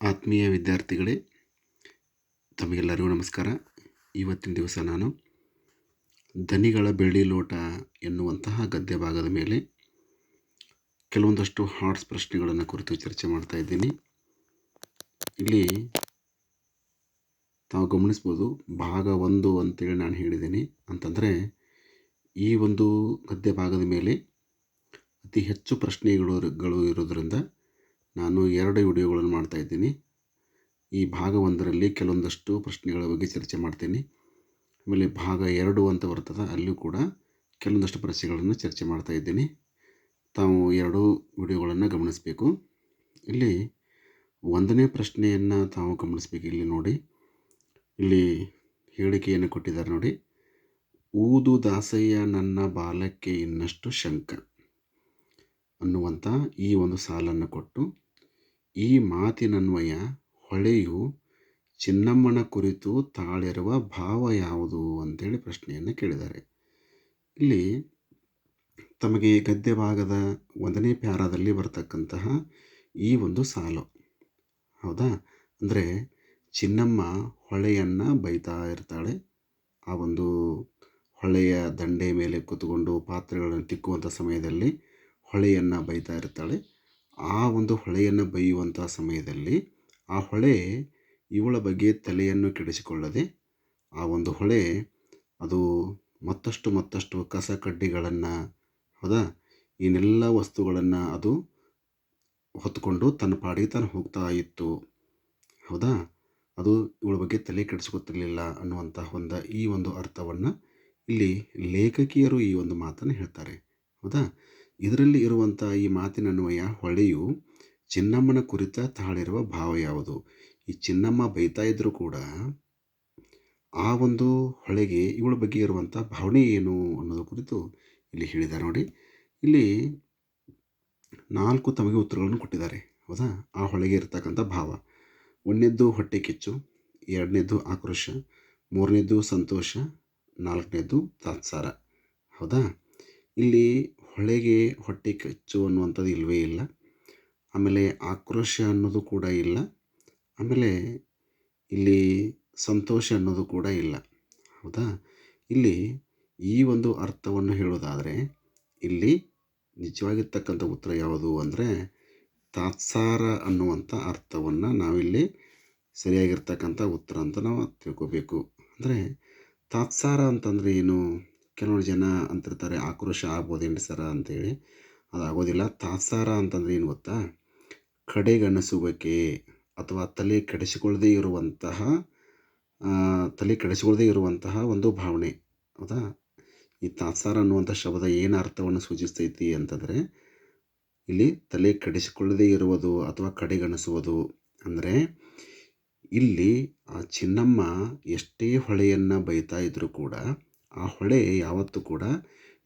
ಆತ್ಮೀಯ ವಿದ್ಯಾರ್ಥಿಗಳೇ, ತಮಗೆಲ್ಲರಿಗೂ ನಮಸ್ಕಾರ. ಇವತ್ತಿನ ದಿವಸ ನಾನು ದನಿಗಳ ಬೆಳ್ಳಿ ಲೋಟ ಎನ್ನುವಂತಹ ಗದ್ಯ ಭಾಗದ ಮೇಲೆ ಕೆಲವೊಂದಷ್ಟು ಹಾರ್ಟ್ಸ್ ಪ್ರಶ್ನೆಗಳನ್ನು ಕುರಿತು ಚರ್ಚೆ ಮಾಡ್ತಾ ಇದ್ದೀನಿ. ಇಲ್ಲಿ ತಾವು ಗಮನಿಸ್ಬೋದು, ಭಾಗ ಒಂದು ಅಂತೇಳಿ ನಾನು ಹೇಳಿದ್ದೀನಿ. ಅಂತಂದರೆ, ಈ ಒಂದು ಗದ್ಯ ಭಾಗದ ಮೇಲೆ ಅತಿ ಹೆಚ್ಚು ಪ್ರಶ್ನೆಗಳು ಗಳು ಇರೋದರಿಂದ ನಾನು ಎರಡು ವಿಡಿಯೋಗಳನ್ನು ಮಾಡ್ತಾ ಇದ್ದೀನಿ. ಈ ಭಾಗ ಒಂದರಲ್ಲಿ ಕೆಲವೊಂದಷ್ಟು ಪ್ರಶ್ನೆಗಳ ಬಗ್ಗೆ ಚರ್ಚೆ ಮಾಡ್ತೀನಿ. ಆಮೇಲೆ ಭಾಗ ಎರಡು ಅಂತ ಬರ್ತದೆ, ಅಲ್ಲೂ ಕೂಡ ಕೆಲವೊಂದಷ್ಟು ಪ್ರಶ್ನೆಗಳನ್ನು ಚರ್ಚೆ ಮಾಡ್ತಾ ಇದ್ದೀನಿ. ತಾವು ಎರಡೂ ವಿಡಿಯೋಗಳನ್ನು ಗಮನಿಸಬೇಕು. ಇಲ್ಲಿ ಒಂದನೇ ಪ್ರಶ್ನೆಯನ್ನು ತಾವು ಗಮನಿಸಬೇಕು ಇಲ್ಲಿ ನೋಡಿ. ಇಲ್ಲಿ ಹೇಳಿಕೆಯನ್ನು ಕೊಟ್ಟಿದ್ದಾರೆ ನೋಡಿ. ಊದು ದಾಸಯ್ಯ ನನ್ನ ಬಾಲಕ್ಕೆ ಇನ್ನಷ್ಟು ಶಂಕ. ಅನ್ನುವಂಥ ಈ ಒಂದು ಸಾಲನ್ನು ಕೊಟ್ಟು ಈ ಮಾತಿನನ್ವಯ ಹೊಳೆಯು ಚಿನ್ನಮ್ಮನ ಕುರಿತು ತಾಳಿರುವ ಭಾವ ಯಾವುದು ಅಂತೇಳಿ ಪ್ರಶ್ನೆಯನ್ನು ಕೇಳಿದ್ದಾರೆ. ಇಲ್ಲಿ ತಮಗೆ ಗದ್ಯ ಭಾಗದ ಒಂದನೇ ಪ್ಯಾರಾದಲ್ಲಿ ಬರ್ತಕ್ಕಂತಹ ಈ ಒಂದು ಸಾಲು. ಹೌದಾ? ಅಂದರೆ ಚಿನ್ನಮ್ಮ ಹೊಳೆಯನ್ನು ಬೈತಾ ಇರ್ತಾಳೆ. ಆ ಒಂದು ಹೊಳೆಯ ದಂಡೆ ಮೇಲೆ ಕೂತ್ಕೊಂಡು ಪಾತ್ರೆಗಳನ್ನು ತಿಕ್ಕುವಂಥ ಸಮಯದಲ್ಲಿ ಹೊಳೆಯನ್ನು ಬೈತಾ ಇರ್ತಾಳೆ. ಆ ಒಂದು ಹೊಳೆಯನ್ನು ಬೈಯುವಂಥ ಸಮಯದಲ್ಲಿ ಆ ಹೊಳೆ ಇವಳ ಬಗ್ಗೆ ತಲೆಯನ್ನು ಕೆಡಿಸಿಕೊಳ್ಳದೆ ಆ ಒಂದು ಹೊಳೆ ಅದು ಮತ್ತಷ್ಟು ಮತ್ತಷ್ಟು ಕಸ ಕಡ್ಡಿಗಳನ್ನು ಹೌದಾ ಇನ್ನೆಲ್ಲ ವಸ್ತುಗಳನ್ನು ಅದು ಹೊತ್ಕೊಂಡು ತನ್ನ ಪಾಡಿಗೆ ತಾನು ಹೋಗ್ತಾ ಇತ್ತು. ಹೌದಾ, ಅದು ಇವಳ ಬಗ್ಗೆ ತಲೆ ಕೆಡಿಸ್ಕೊತಿರ್ಲಿಲ್ಲ ಅನ್ನುವಂತಹ ಒಂದು ಈ ಒಂದು ಅರ್ಥವನ್ನು ಇಲ್ಲಿ ಲೇಖಕಿಯರು ಈ ಒಂದು ಮಾತನ್ನು ಹೇಳ್ತಾರೆ. ಹೌದಾ ಇದರಲ್ಲಿ ಇರುವಂಥ ಈ ಮಾತಿನನ್ವಯ ಹೊಳೆಯು ಚಿನ್ನಮ್ಮನ ಕುರಿತ ತಾಳಿರುವ ಭಾವ ಯಾವುದು? ಈ ಚಿನ್ನಮ್ಮ ಬೈತಾ ಇದ್ದರೂ ಕೂಡ ಆ ಒಂದು ಹೊಳೆಗೆ ಇವಳ ಬಗ್ಗೆ ಇರುವಂಥ ಭಾವನೆ ಏನು ಅನ್ನೋದ್ರ ಕುರಿತು ಇಲ್ಲಿ ಹೇಳಿದ ನೋಡಿ. ಇಲ್ಲಿ ನಾಲ್ಕು ತಮಗೆ ಉತ್ತರಗಳನ್ನು ಕೊಟ್ಟಿದ್ದಾರೆ. ಹೌದಾ? ಆ ಹೊಳೆಗೆ ಇರತಕ್ಕಂಥ ಭಾವ. ಒಂದನೇದ್ದು ಹೊಟ್ಟೆ ಕಿಚ್ಚು, ಎರಡನೇದ್ದು ಆಕ್ರೋಶ, ಮೂರನೇದ್ದು ಸಂತೋಷ, ನಾಲ್ಕನೇದ್ದು ತಾತ್ಸಾರ. ಹೌದಾ? ಇಲ್ಲಿ ಹೊಳೆಗೆ ಹೊಟ್ಟೆ ಕಿಚ್ಚು ಅನ್ನುವಂಥದ್ದು ಇಲ್ಲವೇ ಇಲ್ಲ. ಆಮೇಲೆ ಆಕ್ರೋಶ ಅನ್ನೋದು ಕೂಡ ಇಲ್ಲ. ಆಮೇಲೆ ಇಲ್ಲಿ ಸಂತೋಷ ಅನ್ನೋದು ಕೂಡ ಇಲ್ಲ. ಹೌದಾ? ಇಲ್ಲಿ ಈ ಒಂದು ಅರ್ಥವನ್ನು ಹೇಳೋದಾದರೆ ಇಲ್ಲಿ ನಿಜವಾಗಿರ್ತಕ್ಕಂಥ ಉತ್ತರ ಯಾವುದು ಅಂದರೆ, ತಾತ್ಸಾರ ಅನ್ನುವಂಥ ಅರ್ಥವನ್ನು ನಾವಿಲ್ಲಿ ಸರಿಯಾಗಿರ್ತಕ್ಕಂಥ ಉತ್ತರ ಅಂತ ನಾವು ತಿಳ್ಕೋಬೇಕು. ಅಂದರೆ ತಾತ್ಸಾರ ಅಂತಂದರೆ ಏನು? ಕೆಲವರು ಜನ ಅಂತಿರ್ತಾರೆ, ಆಕ್ರೋಶ ಆಗ್ಬೋದೇನು ಸರ? ಅಂತೇಳಿ. ಅದು ಆಗೋದಿಲ್ಲ ತಾತ್ಸಾರ ಅಂತಂದ್ರೆ ಏನು ಗೊತ್ತಾ? ಕಡೆಗಣಿಸುವಿಕೆ ಅಥವಾ ತಲೆ ಕೆಡಿಸಿಕೊಳ್ಳದೇ ಇರುವಂತಹ ತಲೆ ಕೆಡಿಸಿಕೊಳ್ಳದೇ ಇರುವಂತಹ ಒಂದು ಭಾವನೆ. ಹೌದಾ? ಈ ತಾತ್ಸಾರ ಅನ್ನುವಂಥ ಶಬ್ದ ಏನು ಅರ್ಥವನ್ನು ಸೂಚಿಸ್ತೈತಿ ಅಂತಂದರೆ, ಇಲ್ಲಿ ತಲೆ ಕೆಡಿಸಿಕೊಳ್ಳದೇ ಇರುವುದು ಅಥವಾ ಕಡೆಗಣಿಸುವುದು ಅಂದರೆ, ಇಲ್ಲಿ ಆ ಚಿನ್ನಮ್ಮ ಎಷ್ಟೇ ಹೊಳೆಯನ್ನು ಬೈತಾ ಇದ್ದರೂ ಕೂಡ ಆ ಹೊಳೆ ಯಾವತ್ತೂ ಕೂಡ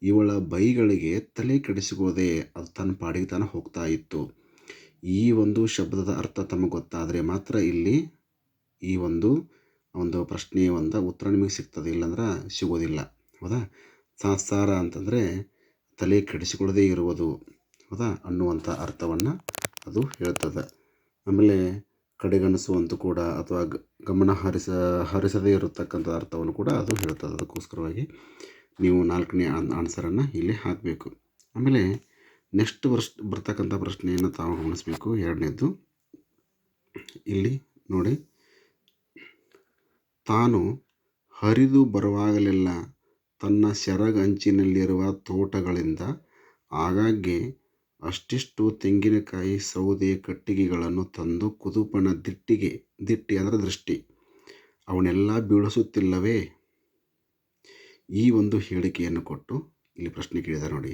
ಇವಳ ಬೈಗಳಿಗೆ ತಲೆ ಕೆಡಿಸಿಕೋದೆ ಅದು ತನ್ನ ಪಾಡಿಗೆ ತಾನು ಹೋಗ್ತಾ ಇತ್ತು. ಈ ಒಂದು ಶಬ್ದದ ಅರ್ಥ ತಮಗೆ ಗೊತ್ತಾದರೆ ಮಾತ್ರ ಇಲ್ಲಿ ಈ ಒಂದು ಒಂದು ಪ್ರಶ್ನೆಯ ಒಂದು ಉತ್ತರ ನಿಮಗೆ ಸಿಗ್ತದೆ. ಇಲ್ಲಾಂದ್ರೆ ಸಿಗೋದಿಲ್ಲ. ಹೌದಾ? ಸಾಸಾರ ಅಂತಂದರೆ ತಲೆ ಕೆಡಿಸಿಕೊಳ್ಳದೇ ಇರುವುದು. ಹೌದಾ? ಅನ್ನುವಂಥ ಅರ್ಥವನ್ನು ಅದು ಹೇಳ್ತದೆ. ಆಮೇಲೆ ಕಡೆಗಣಿಸುವಂತೂ ಕೂಡ ಅಥವಾ ಗಮನ ಹರಿಸ, ಹರಿಸದೇ ಇರತಕ್ಕಂಥ ಅರ್ಥವನ್ನು ಕೂಡ ಅದು ಹೇಳ್ತದೆ. ಅದಕ್ಕೋಸ್ಕರವಾಗಿ ನೀವು ನಾಲ್ಕನೇ ಆನ್ಸರನ್ನು ಇಲ್ಲಿ ಹಾಕಬೇಕು. ಆಮೇಲೆ ನೆಕ್ಸ್ಟ್ ವರ್ಷ, ಬರ್ತಕ್ಕಂಥ ಪ್ರಶ್ನೆಯನ್ನು ತಾವು ಗಮನಿಸಬೇಕು. ಎರಡನೇದು ಇಲ್ಲಿ ನೋಡಿ. ತಾನು ಹರಿದು ಬರುವಾಗಲೆಲ್ಲ ತನ್ನ ಶರಗಂಚಿನಲ್ಲಿರುವ ತೋಟಗಳಿಂದ ಆಗಾಗ್ಗೆ ಅಷ್ಟಿಷ್ಟು ತೆಂಗಿನಕಾಯಿ ಸೌದೆ ಕಟ್ಟಿಗೆಗಳನ್ನು ತಂದು ಕುದುಪನ ದಿಟ್ಟಿಗೆ, ದಿಟ್ಟಿ ಅದರ ದೃಷ್ಟಿ. ಅವನ್ನೆಲ್ಲ ಬೀಳಿಸುತ್ತಿಲ್ಲವೇ? ಈ ಒಂದು ಹೇಳಿಕೆಯನ್ನು ಕೊಟ್ಟು ಇಲ್ಲಿ ಪ್ರಶ್ನೆ ಕೇಳಿದ ನೋಡಿ.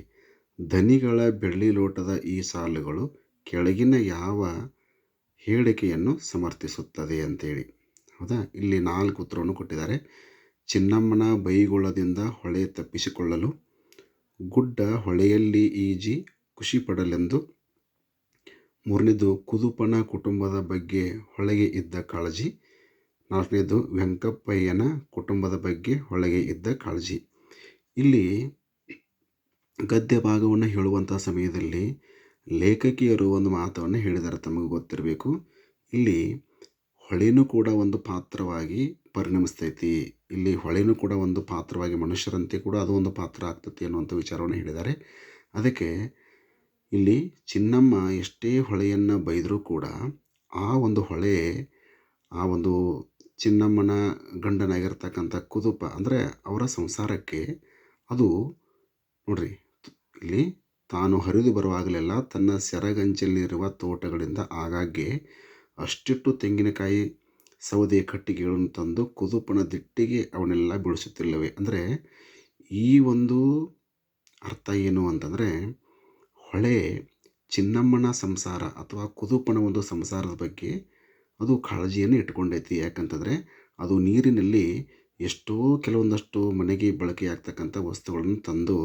ಧನಿಗಳ ಬೆಳ್ಳಿ ಲೋಟದ ಈ ಸಾಲುಗಳು ಕೆಳಗಿನ ಯಾವ ಹೇಳಿಕೆಯನ್ನು ಸಮರ್ಥಿಸುತ್ತದೆ ಅಂತೇಳಿ. ಹೌದಾ? ಇಲ್ಲಿ ನಾಲ್ಕು ಉತ್ತರವನ್ನು ಕೊಟ್ಟಿದ್ದಾರೆ. ಚಿನ್ನಮ್ಮನ ಬೈಗುಳದಿಂದ ಹೊಳೆ ತಪ್ಪಿಸಿಕೊಳ್ಳಲು, ಗುಡ್ಡ ಹೊಳೆಯಲ್ಲಿ ಈಜಿ ಖುಷಿ ಪಡಲೆಂದು ಮೂರನೇದು ಕುದುಪನ ಕುಟುಂಬದ ಬಗ್ಗೆ ಹೊಳೆಗೆ ಇದ್ದ ಕಾಳಜಿ, ನಾಲ್ಕನೇದು ವೆಂಕಪ್ಪಯ್ಯನ ಕುಟುಂಬದ ಬಗ್ಗೆ ಹೊಳೆಗೆ ಇದ್ದ ಕಾಳಜಿ. ಇಲ್ಲಿ ಗದ್ಯ ಭಾಗವನ್ನು ಹೇಳುವಂಥ ಸಮಯದಲ್ಲಿ ಲೇಖಕಿಯರು ಒಂದು ಮಾತವನ್ನು ಹೇಳಿದ್ದಾರೆ ತಮಗೆ ಗೊತ್ತಿರಬೇಕು. ಇಲ್ಲಿ ಹೊಳೆನೂ ಕೂಡ ಒಂದು ಪಾತ್ರವಾಗಿ ಪರಿಣಮಿಸ್ತೈತಿ. ಇಲ್ಲಿ ಹೊಳೆನೂ ಕೂಡ ಒಂದು ಪಾತ್ರವಾಗಿ ಮನುಷ್ಯರಂತೆ ಕೂಡ ಅದು ಒಂದು ಪಾತ್ರ ಆಗ್ತೈತಿ ಅನ್ನುವಂಥ ವಿಚಾರವನ್ನು ಹೇಳಿದ್ದಾರೆ. ಅದಕ್ಕೆ ಇಲ್ಲಿ ಚಿನ್ನಮ್ಮ ಎಷ್ಟೇ ಹೊಳೆಯನ್ನು ಬೈದರೂ ಕೂಡ ಆ ಒಂದು ಹೊಳೆ, ಆ ಒಂದು ಚಿನ್ನಮ್ಮನ ಗಂಡನಾಗಿರ್ತಕ್ಕಂಥ ಕುದುಪ ಅಂದರೆ ಅವರ ಸಂಸಾರಕ್ಕೆ ಅದು ನೋಡ್ರಿ, ಇಲ್ಲಿ ತಾನು ಹರಿದು ಬರುವಾಗಲೆಲ್ಲ ತನ್ನ ಸೆರಗಂಚಲ್ಲಿರುವ ತೋಟಗಳಿಂದ ಆಗಾಗ್ಗೆ ಅಷ್ಟಿಟ್ಟು ತೆಂಗಿನಕಾಯಿ ಸೌದೆ ಕಟ್ಟಿಗೆಗಳನ್ನು ತಂದು ಕುದುಪನ ದಿಟ್ಟಿಗೆ ಅವನ್ನೆಲ್ಲ ಬೀಳಿಸುತ್ತಿಲ್ಲವೆ? ಅಂದರೆ ಈ ಒಂದು ಅರ್ಥ ಏನು ಅಂತಂದರೆ ಹೊಳೆ ಚಿನ್ನಮ್ಮನ ಸಂಸಾರ ಅಥವಾ ಕುದುಪಣ ಒಂದು ಸಂಸಾರದ ಬಗ್ಗೆ ಅದು ಕಾಳಜಿಯನ್ನು ಇಟ್ಕೊಂಡೈತಿ ಯಾಕಂತಂದರೆ ಅದು ನೀರಿನಲ್ಲಿ ಎಷ್ಟೋ ಕೆಲವೊಂದಷ್ಟು ಮನೆಗೆ ಬಳಕೆಯಾಗ್ತಕ್ಕಂಥ ವಸ್ತುಗಳನ್ನು ತಂದು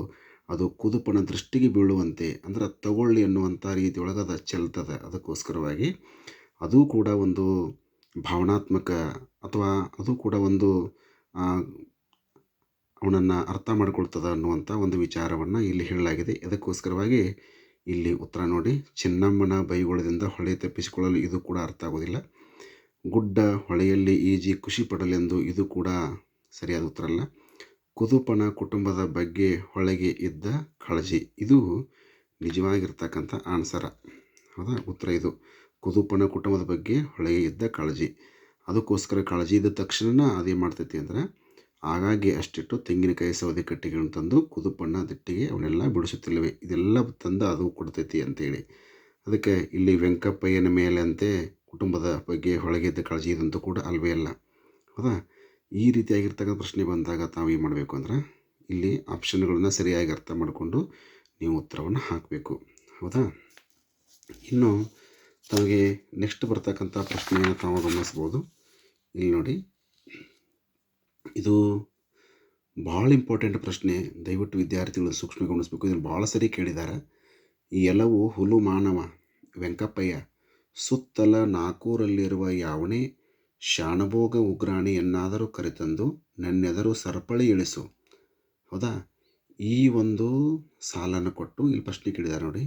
ಅದು ಕುದುಪಣ ದೃಷ್ಟಿಗೆ ಬೀಳುವಂತೆ ಅಂದ್ರೆ ತಗೊಳ್ಳಿ ಅನ್ನುವಂಥ ರೀತಿಯೊಳಗೆ ಅದು ಚೆಲ್ತದೆ. ಅದಕ್ಕೋಸ್ಕರವಾಗಿ ಅದು ಕೂಡ ಒಂದು ಭಾವನಾತ್ಮಕ ಅಥವಾ ಅದು ಕೂಡ ಒಂದು ಅವನನ್ನು ಅರ್ಥ ಮಾಡಿಕೊಳ್ತದೆ ಅನ್ನುವಂಥ ಒಂದು ವಿಚಾರವನ್ನು ಇಲ್ಲಿ ಹೇಳಲಾಗಿದೆ. ಇದಕ್ಕೋಸ್ಕರವಾಗಿ ಇಲ್ಲಿ ಉತ್ತರ ನೋಡಿ. ಚಿನ್ನಮ್ಮನ ಬೈಗುಳದಿಂದ ಹೊಳೆ ತಪ್ಪಿಸಿಕೊಳ್ಳಲು ಇದು ಕೂಡ ಅರ್ಥ ಆಗೋದಿಲ್ಲ ಗುಡ್ಡ ಹೊಳೆಯಲ್ಲಿ ಈಜಿ ಖುಷಿ ಪಡಲೆಂದು ಇದು ಕೂಡ ಸರಿಯಾದ ಉತ್ತರ ಅಲ್ಲ. ಕುದುಪನ ಕುಟುಂಬದ ಬಗ್ಗೆ ಹೊಳೆಗೆ ಇದ್ದ ಕಾಳಜಿ. ಇದು ನಿಜವಾಗಿರ್ತಕ್ಕಂಥ ಆನ್ಸರ. ಹೌದಾ? ಉತ್ತರ ಇದು. ಕುದುಪನ ಕುಟುಂಬದ ಬಗ್ಗೆ ಹೊಳೆಗೆ ಇದ್ದ ಕಾಳಜಿ. ಅದಕ್ಕೋಸ್ಕರ ಕಾಳಜಿ ಇದ್ದ ತಕ್ಷಣ ಅದೇನು ಮಾಡ್ತೈತಿ ಅಂದ್ರೆ ಆಗಾಗ್ಗೆ ಅಷ್ಟಿಟ್ಟು ತೆಂಗಿನಕಾಯಿ ಸೌದೆ ಕಟ್ಟಿಗೆಗಳನ್ನು ತಂದು ಕುದುಪಣ್ಣ ದಿಟ್ಟಿಗೆ ಅವನ್ನೆಲ್ಲ ಬಿಡಿಸುತ್ತಿಲ್ಲವೆ? ಇದೆಲ್ಲ ತಂದು ಅದು ಕೊಡ್ತೈತಿ ಅಂತೇಳಿ. ಅದಕ್ಕೆ ಇಲ್ಲಿ ವೆಂಕಪ್ಪಯ್ಯನ ಅಂತೆ ಕುಟುಂಬದ ಬಗ್ಗೆ ಹೊಳಗಿದ್ದ ಕಾಳಜಿ ಇದಂತೂ ಕೂಡ ಅಲ್ವೇ ಅಲ್ಲ. ಹೌದಾ? ಈ ರೀತಿಯಾಗಿರ್ತಕ್ಕಂಥ ಪ್ರಶ್ನೆ ಬಂದಾಗ ತಾವು ಏನು ಮಾಡಬೇಕು ಅಂದ್ರೆ ಇಲ್ಲಿ ಆಪ್ಷನ್ಗಳನ್ನು ಸರಿಯಾಗಿ ಅರ್ಥ ಮಾಡಿಕೊಂಡು ನೀವು ಉತ್ತರವನ್ನು ಹಾಕಬೇಕು. ಹೌದಾ? ಇನ್ನು ತಮಗೆ ನೆಕ್ಸ್ಟ್ ಬರ್ತಕ್ಕಂಥ ಪ್ರಶ್ನೆಯನ್ನು ತಾವು ಗಮನಿಸ್ಬೋದು. ಇಲ್ಲಿ ನೋಡಿ. ಇದು ಭಾಳ ಇಂಪಾರ್ಟೆಂಟ್ ಪ್ರಶ್ನೆ. ದಯವಿಟ್ಟು ವಿದ್ಯಾರ್ಥಿಗಳು ಸೂಕ್ಷ್ಮ ಗಮನಿಸಬೇಕು. ಇದನ್ನು ಭಾಳ ಸರಿ ಕೇಳಿದ್ದಾರೆ. ಈ ಎಲ್ಲವೂ ಹುಲು ಮಾನವ, ವೆಂಕಪ್ಪಯ್ಯ ಸುತ್ತಲ ನಾಕೂರಲ್ಲಿರುವ ಯಾವನೇ ಶಾಣಭೋಗ ಉಗ್ರಾಣಿಯನ್ನಾದರೂ ಕರೆತಂದು ನನ್ನೆದರು ಸರಪಳಿ ಇಳಿಸು. ಹೌದಾ? ಈ ಒಂದು ಸಾಲನ್ನು ಕೊಟ್ಟು ಇಲ್ಲಿ ಪ್ರಶ್ನೆ ಕೇಳಿದ್ದಾರೆ ನೋಡಿ.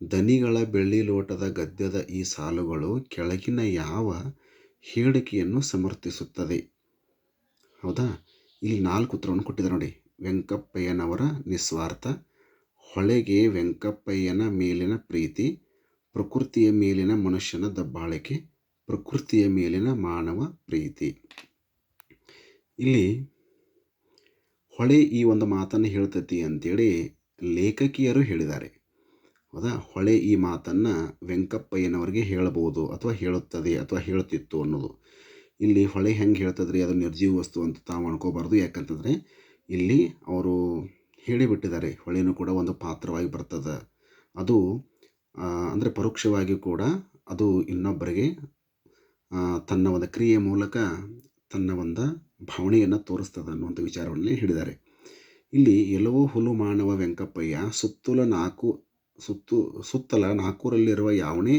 ದನಿಗಳ ಬೆಳ್ಳಿ ಲೋಟದ ಗದ್ಯದ ಈ ಸಾಲುಗಳು ಕೆಳಗಿನ ಯಾವ ಹೇಳಿಕೆಯನ್ನು ಸಮರ್ಥಿಸುತ್ತದೆ? ಹೌದಾ? ಇಲ್ಲಿ ನಾಲ್ಕು ಉತ್ತರವನ್ನು ಕೊಟ್ಟಿದ್ದಾರೆ ನೋಡಿ. ವೆಂಕಪ್ಪಯ್ಯನವರ ನಿಸ್ವಾರ್ಥ, ಹೊಳೆಗೆ ವೆಂಕಪ್ಪಯ್ಯನ ಮೇಲಿನ ಪ್ರೀತಿ, ಪ್ರಕೃತಿಯ ಮೇಲಿನ ಮನುಷ್ಯನ ದಬ್ಬಾಳಿಕೆ, ಪ್ರಕೃತಿಯ ಮೇಲಿನ ಮಾನವ ಪ್ರೀತಿ. ಇಲ್ಲಿ ಹೊಳೆ ಈ ಒಂದು ಮಾತನ್ನು ಹೇಳ್ತತಿ ಅಂತೇಳಿ ಲೇಖಕಿಯರು ಹೇಳಿದ್ದಾರೆ. ಹೌದಾ? ಹೊಳೆ ಈ ಮಾತನ್ನು ವೆಂಕಪ್ಪಯ್ಯನವರಿಗೆ ಹೇಳಬಹುದು ಅಥವಾ ಹೇಳುತ್ತದೆ ಅಥವಾ ಹೇಳುತ್ತಿತ್ತು ಅನ್ನೋದು. ಇಲ್ಲಿ ಹೊಳೆ ಹೆಂಗೆ ಹೇಳ್ತದ್ರಿ? ಅದು ನಿರ್ಜೀವ ವಸ್ತು ಅಂತ ತಾವು ಅನ್ಕೋಬಾರ್ದು. ಯಾಕಂತಂದರೆ ಇಲ್ಲಿ ಅವರು ಹೇಳಿಬಿಟ್ಟಿದ್ದಾರೆ. ಹೊಳೆನೂ ಕೂಡ ಒಂದು ಪಾತ್ರವಾಗಿ ಬರ್ತದೆ. ಅದು ಅಂದರೆ ಪರೋಕ್ಷವಾಗಿ ಕೂಡ ಅದು ಇನ್ನೊಬ್ಬರಿಗೆ ತನ್ನ ಒಂದು ಕ್ರಿಯೆ ಮೂಲಕ ತನ್ನ ಒಂದು ಭಾವನೆಯನ್ನು ತೋರಿಸ್ತದೆ ಅನ್ನುವಂಥ ವಿಚಾರವನ್ನು ಹೇಳಿದ್ದಾರೆ. ಇಲ್ಲಿ ಎಲ್ಲವೋ ಹುಲು ಮಾನವ ವೆಂಕಪ್ಪಯ್ಯ ಸುತ್ತಲ ನಾಲ್ಕು, ಸುತ್ತು, ಸುತ್ತಲ ನಾಲ್ಕೂರಲ್ಲಿರುವ ಯಾವನೇ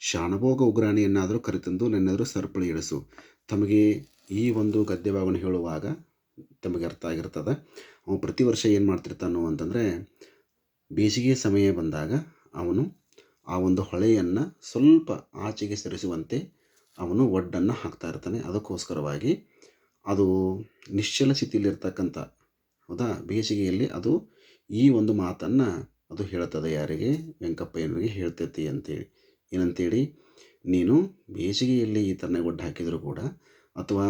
ಶಾಣಭೋಗ ಉಗ್ರಾಣಿಯನ್ನಾದರೂ ಕರೆತಂದು ನನ್ನೆದುರು ಸರಪಳಿ ಇಳಿಸು ತಮಗೆ ಈ ಒಂದು ಗದ್ಯ ಭಾವನೆ ಹೇಳುವಾಗ ತಮಗೆ ಅರ್ಥ ಆಗಿರ್ತದೆ. ಅವನು ಪ್ರತಿ ವರ್ಷ ಏನು ಮಾಡ್ತಿರ್ತಾನೋ ಅಂತಂದರೆ ಬೇಸಿಗೆ ಸಮಯ ಬಂದಾಗ ಅವನು ಆ ಒಂದು ಹೊಳೆಯನ್ನು ಸ್ವಲ್ಪ ಆಚೆಗೆ ಸರಿಸುವಂತೆ ಅವನು ಒಡ್ಡನ್ನು ಹಾಕ್ತಾ ಇರ್ತಾನೆ. ಅದಕ್ಕೋಸ್ಕರವಾಗಿ ಅದು ನಿಶ್ಚಲ ಸ್ಥಿತಿಯಲ್ಲಿರ್ತಕ್ಕಂಥ ಹೌದಾ? ಬೇಸಿಗೆಯಲ್ಲಿ ಅದು ಈ ಒಂದು ಮಾತನ್ನು ಅದು ಹೇಳ್ತದೆ ಯಾರಿಗೆ? ವೆಂಕಪ್ಪಯ್ಯನಿಗೆ ಹೇಳ್ತೈತಿ ಅಂತೇಳಿ. ಏನಂತೇಳಿ? ನೀನು ಬೇಸಿಗೆಯಲ್ಲಿ ಈ ಥರನೇ ಒಡ್ಡು ಹಾಕಿದರೂ ಕೂಡ ಅಥವಾ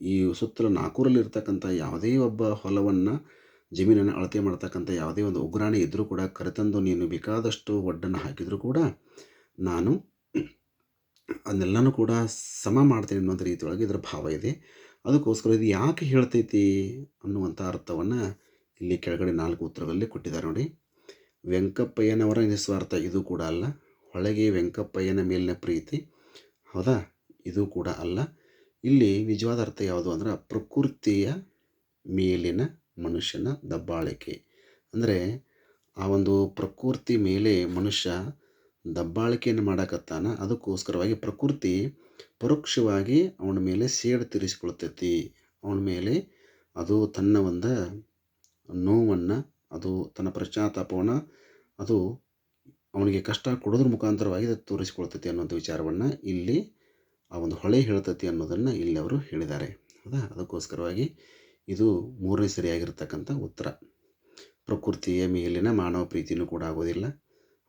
ಈ ಸುತ್ತಲೂ ನಾಲ್ಕೂರಲ್ಲಿ ಇರ್ತಕ್ಕಂಥ ಯಾವುದೇ ಒಬ್ಬ ಹೊಲವನ್ನು ಜಮೀನನ್ನು ಅಳತೆ ಮಾಡ್ತಕ್ಕಂಥ ಯಾವುದೇ ಒಂದು ಉಗ್ರಾಣಿ ಇದ್ದರೂ ಕೂಡ ಕರೆತಂದು ನೀನು ಬೇಕಾದಷ್ಟು ಒಡ್ಡನ್ನು ಹಾಕಿದರೂ ಕೂಡ ನಾನು ಅದನ್ನೆಲ್ಲನೂ ಕೂಡ ಸಮ ಮಾಡ್ತೀನಿ ಅನ್ನುವಂಥ ರೀತಿಯೊಳಗೆ ಇದರ ಭಾವ ಇದೆ. ಅದಕ್ಕೋಸ್ಕರ ಇದು ಯಾಕೆ ಹೇಳ್ತೈತಿ ಅನ್ನುವಂಥ ಅರ್ಥವನ್ನು ಇಲ್ಲಿ ಕೆಳಗಡೆ ನಾಲ್ಕು ಉತ್ತರಗಳಲ್ಲಿ ಕೊಟ್ಟಿದ್ದಾರೆ ನೋಡಿ. ವೆಂಕಪ್ಪಯ್ಯನವರ ನಿಸ್ವಾರ್ಥ ಇದು ಕೂಡ ಅಲ್ಲ. ಹೊಳಗೆ ವೆಂಕಪ್ಪಯ್ಯನ ಮೇಲಿನ ಪ್ರೀತಿ. ಹೌದಾ? ಇದು ಕೂಡ ಅಲ್ಲ. ಇಲ್ಲಿ ನಿಜವಾದ ಅರ್ಥ ಯಾವುದು ಅಂದ್ರೆ ಪ್ರಕೃತಿಯ ಮೇಲಿನ ಮನುಷ್ಯನ ದಬ್ಬಾಳಿಕೆ. ಅಂದರೆ ಆ ಒಂದು ಪ್ರಕೃತಿ ಮೇಲೆ ಮನುಷ್ಯ ದಬ್ಬಾಳಿಕೆಯನ್ನು ಮಾಡಕತ್ತಾನ, ಅದಕ್ಕೋಸ್ಕರವಾಗಿ ಪ್ರಕೃತಿ ಪರೋಕ್ಷವಾಗಿ ಅವನ ಮೇಲೆ ಸೇಡು ತೀರಿಸಿಕೊಳ್ತೈತಿ ಅವನ ಮೇಲೆ ಅದು ತನ್ನ ಒಂದು ನೋವನ್ನು, ಅದು ತನ್ನ ಪಶ್ಚಾತ್ತಾಪವನ್ನು, ಅದು ಅವನಿಗೆ ಕಷ್ಟ ಕೊಡೋದ್ರ ಮುಖಾಂತರವಾಗಿ ಅದು ತೋರಿಸಿಕೊಳ್ತೈತಿ ಅನ್ನುವಂಥ ವಿಚಾರವನ್ನು ಇಲ್ಲಿ ಆ ಒಂದು ಹೊಳೆ ಹೇಳ್ತತಿ ಅನ್ನೋದನ್ನು ಇಲ್ಲಿ ಅವರು ಹೇಳಿದ್ದಾರೆ. ಹೌದಾ? ಅದಕ್ಕೋಸ್ಕರವಾಗಿ ಇದು ಮೂರನೇ ಸರಿಯಾಗಿರ್ತಕ್ಕಂಥ ಉತ್ತರ. ಪ್ರಕೃತಿಯ ಮೇಲಿನ ಮಾನವ ಪ್ರೀತಿಯೂ ಕೂಡ ಆಗೋದಿಲ್ಲ.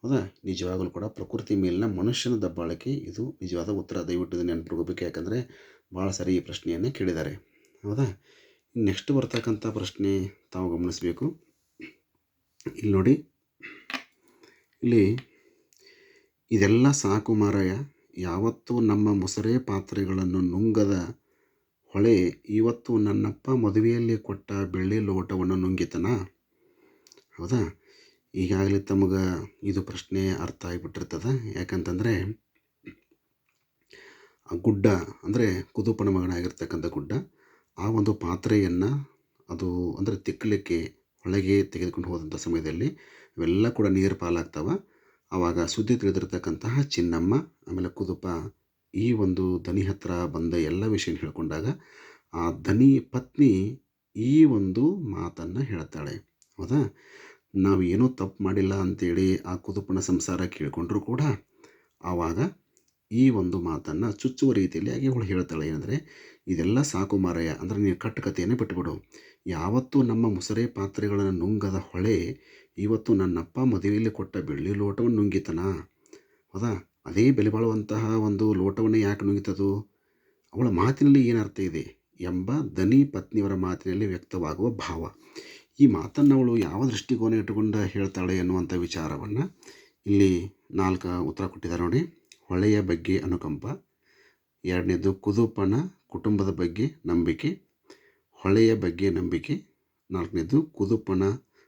ಹೌದಾ? ನಿಜವಾಗಲೂ ಕೂಡ ಪ್ರಕೃತಿ ಮೇಲಿನ ಮನುಷ್ಯನ ದಬ್ಬಾಳಿಕೆ ಇದು ನಿಜವಾದ ಉತ್ತರ. ದಯವಿಟ್ಟು ಇದನ್ನು ಯಾಕಂದರೆ ಭಾಳ ಸರಿ ಈ ಪ್ರಶ್ನೆಯನ್ನು ಕೇಳಿದ್ದಾರೆ. ಹೌದಾ? ನೆಕ್ಸ್ಟ್ ಬರ್ತಕ್ಕಂಥ ಪ್ರಶ್ನೆ ತಾವು ಗಮನಿಸಬೇಕು. ಇಲ್ಲಿ ನೋಡಿ ಇಲ್ಲಿ ಇದೆಲ್ಲ ಸಾಕು ಮಾರಾಯ ಯಾವತ್ತೂ ನಮ್ಮ ಮೊಸರೆ ಪಾತ್ರೆಗಳನ್ನು ನುಂಗದ ಹೊಳೆ, ಇವತ್ತು ನನ್ನಪ್ಪ ಮದುವೆಯಲ್ಲಿ ಕೊಟ್ಟ ಬೆಳ್ಳಿ ಲೋಟವನ್ನು ನುಂಗಿತನ? ಹೌದಾ? ಈಗಾಗಲೇ ತಮಗೆ ಇದು ಪ್ರಶ್ನೆ ಅರ್ಥ ಆಗಿಬಿಟ್ಟಿರ್ತದೆ. ಯಾಕಂತಂದರೆ, ಆ ಗುಡ್ಡ, ಅಂದರೆ ಕುದುಪನ ಮಗನಾಗಿರ್ತಕ್ಕಂಥ ಗುಡ್ಡ, ಆ ಒಂದು ಪಾತ್ರೆಯನ್ನು ಅದು, ಅಂದರೆ ತಿಕ್ಕಲಿಕ್ಕೆ ಒಳಗೆ ತೆಗೆದುಕೊಂಡು ಹೋದಂಥ ಸಮಯದಲ್ಲಿ ಇವೆಲ್ಲ ಕೂಡ ನೀರು ಪಾಲಾಗ್ತವೆ. ಆವಾಗ ಸುದ್ದಿ ತಿಳಿದಿರ್ತಕ್ಕಂತಹ ಚಿನ್ನಮ್ಮ, ಆಮೇಲೆ ಕುದುಪ ಈ ಒಂದು ದನಿ ಹತ್ರ ಬಂದ ಎಲ್ಲ ವಿಷಯ ಹೇಳ್ಕೊಂಡಾಗ ಆ ದನಿ ಪತ್ನಿ ಈ ಒಂದು ಮಾತನ್ನು ಹೇಳ್ತಾಳೆ. ಹೌದಾ? ನಾವು ಏನೂ ತಪ್ಪು ಮಾಡಿಲ್ಲ ಅಂತೇಳಿ ಆ ಕುದುಪನ ಸಂಸಾರ ಕೇಳಿಕೊಂಡ್ರು ಕೂಡ. ಆವಾಗ ಈ ಒಂದು ಮಾತನ್ನು ಚುಚ್ಚುವ ರೀತಿಯಲ್ಲಿ ಆಗಿ ಅವಳು ಹೇಳ್ತಾಳೆ. ಏನಂದರೆ, ಇದೆಲ್ಲ ಸಾಕು ಮಾರಾಯ ಅಂದರೆ ನೀನು ಕಟ್ಟುಕತೆಯನ್ನೇ ಬಿಟ್ಟುಬಿಡು ಯಾವತ್ತೂ ನಮ್ಮ ಮುಸರೆ ಪಾತ್ರೆಗಳನ್ನು ನುಂಗದ ಹೊಳೆ, ಇವತ್ತು ನನ್ನಪ್ಪ ಮದುವೆಯಲ್ಲಿ ಕೊಟ್ಟ ಬೆಳ್ಳಿ ಲೋಟವನ್ನು ನುಂಗಿತನ? ಹೌದಾ? ಅದೇ ಬೆಲೆ ಬಾಳುವಂತಹ ಒಂದು ಲೋಟವನ್ನು ಯಾಕೆ ನುಂಗಿತದು? ಅವಳ ಮಾತಿನಲ್ಲಿ ಏನರ್ಥ ಇದೆ? ಎಂಬ ದನಿ ಪತ್ನಿಯವರ ಮಾತಿನಲ್ಲಿ ವ್ಯಕ್ತವಾಗುವ ಭಾವ. ಈ ಮಾತನ್ನು ಅವಳು ಯಾವ ದೃಷ್ಟಿಕೋನ ಇಟ್ಟುಕೊಂಡು ಹೇಳ್ತಾಳೆ ಎನ್ನುವಂಥ ವಿಚಾರವನ್ನು ಇಲ್ಲಿ ನಾಲ್ಕು ಉತ್ತರ ಕೊಟ್ಟಿದ್ದಾರೆ ನೋಡಿ. ಹೊಳೆಯ ಬಗ್ಗೆ ಅನುಕಂಪ. ಎರಡನೇದು ಕುದುಪನ ಕುಟುಂಬದ ಬಗ್ಗೆ ನಂಬಿಕೆ. ಹೊಳೆಯ ಬಗ್ಗೆ ನಂಬಿಕೆ. ನಾಲ್ಕನೇದು ಕುದುಪನ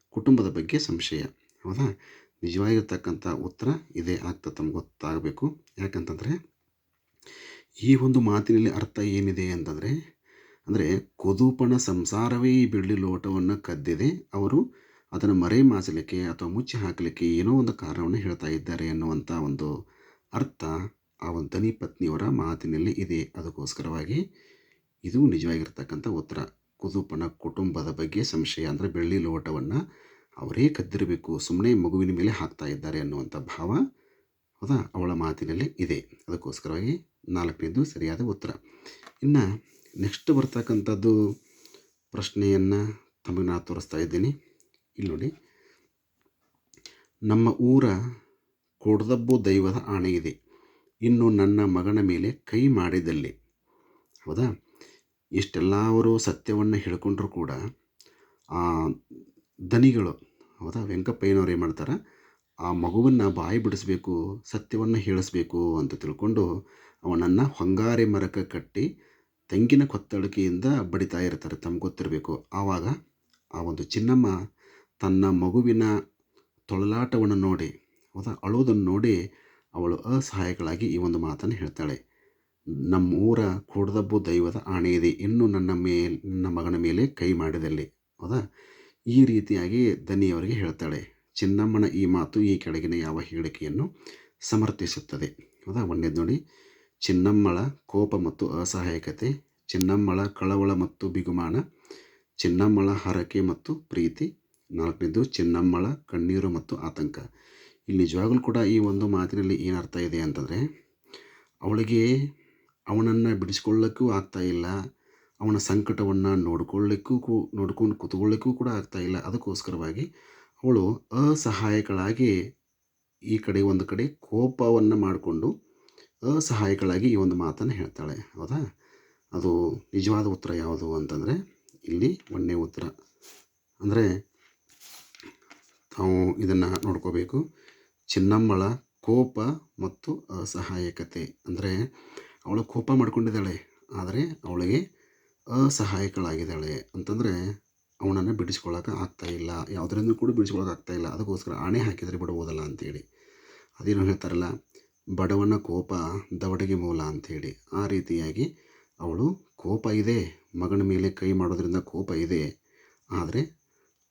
ಕುಟುಂಬದ ಬಗ್ಗೆ ಸಂಶಯ. ಹೌದಾ? ನಿಜವಾಗಿರ್ತಕ್ಕಂಥ ಉತ್ತರ ಇದೇ ಆಗ್ತದೆ ತಮ್ಗೆ ಗೊತ್ತಾಗಬೇಕು. ಯಾಕಂತಂದರೆ, ಈ ಒಂದು ಮಾತಿನಲ್ಲಿ ಅರ್ಥ ಏನಿದೆ ಅಂತಂದರೆ, ಅಂದರೆ ಕುದುಪನ ಸಂಸಾರವೇ ಈ ಲೋಟವನ್ನು ಕದ್ದಿದೆ. ಅವರು ಅದನ್ನು ಮರೆ ಮಾಸಲಿಕ್ಕೆ ಅಥವಾ ಮುಚ್ಚಿ ಹಾಕಲಿಕ್ಕೆ ಏನೋ ಒಂದು ಕಾರಣವನ್ನು ಹೇಳ್ತಾ ಇದ್ದಾರೆ ಅನ್ನುವಂಥ ಒಂದು ಅರ್ಥ ಆ ಒಂದು ಧನಿ ಪತ್ನಿಯವರ ಮಾತಿನಲ್ಲಿ ಇದೆ. ಅದಕ್ಕೋಸ್ಕರವಾಗಿ ಇದು ನಿಜವಾಗಿರ್ತಕ್ಕಂಥ ಉತ್ತರ. ಕುದುಪನ ಕುಟುಂಬದ ಬಗ್ಗೆ ಸಂಶಯ ಅಂದರೆ ಬೆಳ್ಳಿ ಲೋಟವನ್ನು ಅವರೇ ಕದ್ದಿರಬೇಕು. ಸುಮ್ಮನೆ ಮಗುವಿನ ಮೇಲೆ ಹಾಕ್ತಾ ಇದ್ದಾರೆ ಅನ್ನುವಂಥ ಭಾವ ಹೌದಾ? ಅವಳ ಮಾತಿನಲ್ಲಿ ಇದೆ. ಅದಕ್ಕೋಸ್ಕರವಾಗಿ ನಾಲ್ಕನೇದು ಸರಿಯಾದ ಉತ್ತರ. ಇನ್ನು ನೆಕ್ಸ್ಟ್ ಬರ್ತಕ್ಕಂಥದ್ದು ಪ್ರಶ್ನೆಯನ್ನು ತಮಗೆ ನಾನು ತೋರಿಸ್ತಾ ಇದ್ದೀನಿ. ಇಲ್ಲಿ ನೋಡಿ ನಮ್ಮ ಊರ ಕೊಡದಬ್ಬು ದೈವದ ಆಣೆ ಇದೆ ಇನ್ನು ನನ್ನ ಮಗನ ಮೇಲೆ ಕೈ ಮಾಡಿದಲ್ಲಿ. ಹೌದಾ? ಇಷ್ಟೆಲ್ಲ ಅವರು ಸತ್ಯವನ್ನು ಹೇಳ್ಕೊಂಡ್ರು ಕೂಡ ಆ ದನಿಗಳು, ಹೌದಾ? ವೆಂಕಪ್ಪಯ್ಯನವ್ರು ಏನು ಮಾಡ್ತಾರೆ? ಆ ಮಗುವನ್ನು ಬಾಯಿ ಬಿಡಿಸ್ಬೇಕು, ಸತ್ಯವನ್ನು ಹೇಳಿಸ್ಬೇಕು ಅಂತ ತಿಳ್ಕೊಂಡು ಅವನನ್ನು ಹೊಂಗಾರೆ ಮರಕ್ಕೆ ಕಟ್ಟಿ ತೆಂಗಿನ ಕೊತ್ತಳಿಕೆಯಿಂದ ಬಡಿತಾ ಇರ್ತಾರೆ ತಮ್ಗೆ ಗೊತ್ತಿರಬೇಕು. ಆವಾಗ ಆ ಒಂದು ಚಿನ್ನಮ್ಮ ತನ್ನ ಮಗುವಿನ ತೊಳಲಾಟವನ್ನು ನೋಡಿ ಹೌದಾ ಅಳೋದನ್ನು ನೋಡಿ ಅವಳು ಅಸಹಾಯಕಳಾಗಿ ಈ ಒಂದು ಮಾತನ್ನು ಹೇಳ್ತಾಳೆ. ನಮ್ಮ ಊರ ಕೊಡದಬ್ಬು ದೈವದ ಆಣೆ ಇದೆ. ಇನ್ನು ನನ್ನ ಮೇಲೆ ನನ್ನ ಮಗನ ಮೇಲೆ ಕೈ ಮಾಡಿದಲ್ಲಿ. ಹೌದಾ? ಈ ರೀತಿಯಾಗಿ ದನಿಯವರಿಗೆ ಹೇಳ್ತಾಳೆ. ಚಿನ್ನಮ್ಮನ ಈ ಮಾತು ಈ ಕೆಳಗಿನ ಯಾವ ಹೇಳಿಕೆಯನ್ನು ಸಮರ್ಥಿಸುತ್ತದೆ? ಹೌದಾ? ಒಂದೇದು ನೋಡಿ. ಚಿನ್ನಮ್ಮಳ ಕೋಪ ಮತ್ತು ಅಸಹಾಯಕತೆ, ಚಿನ್ನಮ್ಮಳ ಕಳವಳ ಮತ್ತು ಬಿಗುಮಾನ, ಚಿನ್ನಮ್ಮಳ ಹರಕೆ ಮತ್ತು ಪ್ರೀತಿ. ನಾಲ್ಕನೇದು, ಚಿನ್ನಮ್ಮಳ ಕಣ್ಣೀರು ಮತ್ತು ಆತಂಕ. ಇಲ್ಲಿ ನಿಜವಾಗಲೂ ಕೂಡ ಈ ಒಂದು ಮಾತಿನಲ್ಲಿ ಏನು ಅರ್ಥ ಇದೆ ಅಂತಂದರೆ, ಅವಳಿಗೆ ಅವನನ್ನು ಬಿಡಿಸ್ಕೊಳ್ಳೋಕ್ಕೂ ಆಗ್ತಾ ಇಲ್ಲ, ಅವನ ಸಂಕಟವನ್ನು ನೋಡ್ಕೊಳ್ಳಿಕ್ಕೂ ಕೂ, ನೋಡ್ಕೊಂಡು ಕೂತ್ಕೊಳ್ಳಿಕ್ಕೂ ಕೂಡ ಆಗ್ತಾ ಇಲ್ಲ. ಅದಕ್ಕೋಸ್ಕರವಾಗಿ ಅವಳು ಅಸಹಾಯಕಳಾಗಿ ಈ ಕಡೆ ಒಂದು ಕಡೆ ಕೋಪವನ್ನು ಮಾಡಿಕೊಂಡು ಅಸಹಾಯಕಳಾಗಿ ಈ ಒಂದು ಮಾತನ್ನು ಹೇಳ್ತಾಳೆ. ಹೌದಾ? ಅದು ನಿಜವಾದ ಉತ್ತರ ಯಾವುದು ಅಂತಂದರೆ, ಇಲ್ಲಿ ಒಂದನೇ ಉತ್ತರ. ಅಂದರೆ ನಾವು ಇದನ್ನು ನೋಡ್ಕೋಬೇಕು. ಚಿನ್ನಮ್ಮಳ ಕೋಪ ಮತ್ತು ಅಸಹಾಯಕತೆ. ಅಂದರೆ ಅವಳು ಕೋಪ ಮಾಡ್ಕೊಂಡಿದ್ದಾಳೆ, ಆದರೆ ಅವಳಿಗೆ ಅಸಹಾಯಕಳಾಗಿದ್ದಾಳೆ ಅಂತಂದರೆ ಅವನನ್ನು ಬಿಡಿಸ್ಕೊಳ್ಳೋಕೆ ಆಗ್ತಾ ಇಲ್ಲ. ಯಾವುದರಿಂದ ಕೂಡ ಬಿಡಿಸ್ಕೊಳ್ಳೋಕೆ ಆಗ್ತಾ ಇಲ್ಲ. ಅದಕ್ಕೋಸ್ಕರ ಆಣೆ ಹಾಕಿದರೆ ಬಿಡುವುದಲ್ಲ ಅಂಥೇಳಿ ಅದೇನೋ ಹೇಳ್ತಾರಲ್ಲ, ಬಡವನ ಕೋಪ ದವಡೆಗೆ ಮೂಲ ಅಂಥೇಳಿ ಆ ರೀತಿಯಾಗಿ ಅವಳು ಕೋಪ ಇದೆ, ಮಗನ ಮೇಲೆ ಕೈ ಮಾಡೋದ್ರಿಂದ ಕೋಪ ಇದೆ, ಆದರೆ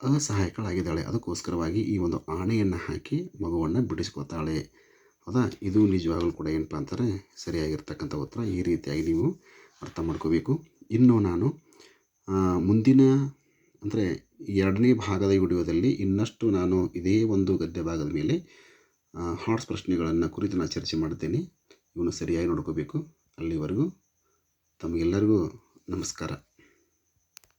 ಅಸಹಾಯಕಳಾಗಿದ್ದಾಳೆ. ಅದಕ್ಕೋಸ್ಕರವಾಗಿ ಈ ಒಂದು ಆಣೆಯನ್ನು ಹಾಕಿ ಮಗುವನ್ನು ಬಿಡಿಸ್ಕೊತಾಳೆ. ಹೌದಾ? ಇದು ನಿಜವಾಗಲೂ ಕೂಡ ಏನಪ್ಪ ಅಂತಾರೆ, ಸರಿಯಾಗಿರ್ತಕ್ಕಂಥ ಉತ್ತರ. ಈ ರೀತಿಯಾಗಿ ನೀವು ಅರ್ಥ ಮಾಡ್ಕೋಬೇಕು. ಇನ್ನು ನಾನು ಮುಂದಿನ, ಅಂದರೆ ಎರಡನೇ ಭಾಗದ ವಿಡಿಯೋದಲ್ಲಿ ಇನ್ನಷ್ಟು ನಾನು ಇದೇ ಒಂದು ಗದ್ಯ ಭಾಗದ ಮೇಲೆ ಹಾಟ್ಸ್ ಪ್ರಶ್ನೆಗಳನ್ನು ಕುರಿತು ನಾನು ಚರ್ಚೆ ಮಾಡ್ತೇನೆ. ಇವನು ಸರಿಯಾಗಿ ನೋಡ್ಕೋಬೇಕು. ಅಲ್ಲಿವರೆಗೂ ತಮಗೆಲ್ಲರಿಗೂ ನಮಸ್ಕಾರ.